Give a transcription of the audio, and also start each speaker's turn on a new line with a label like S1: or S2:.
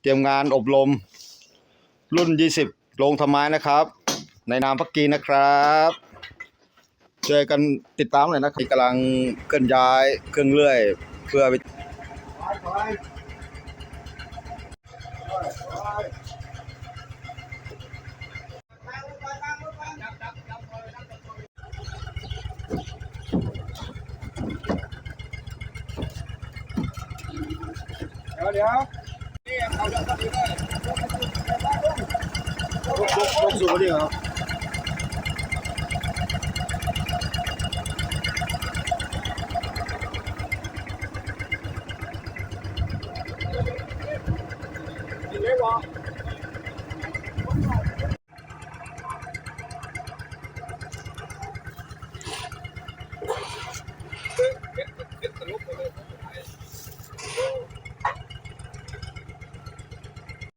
S1: เตรียมงานอบรม รุ่น 20 ลงทำไม้นะครับ ในนามพักกีนะครับช่วยกันติดตามหน่อยนะครับกำลังเคลื่อนย้ายเครื่องเลื่อย เพื่อไป
S2: เดี๋ยวเดี๋ยว นี่เขาจะต้อ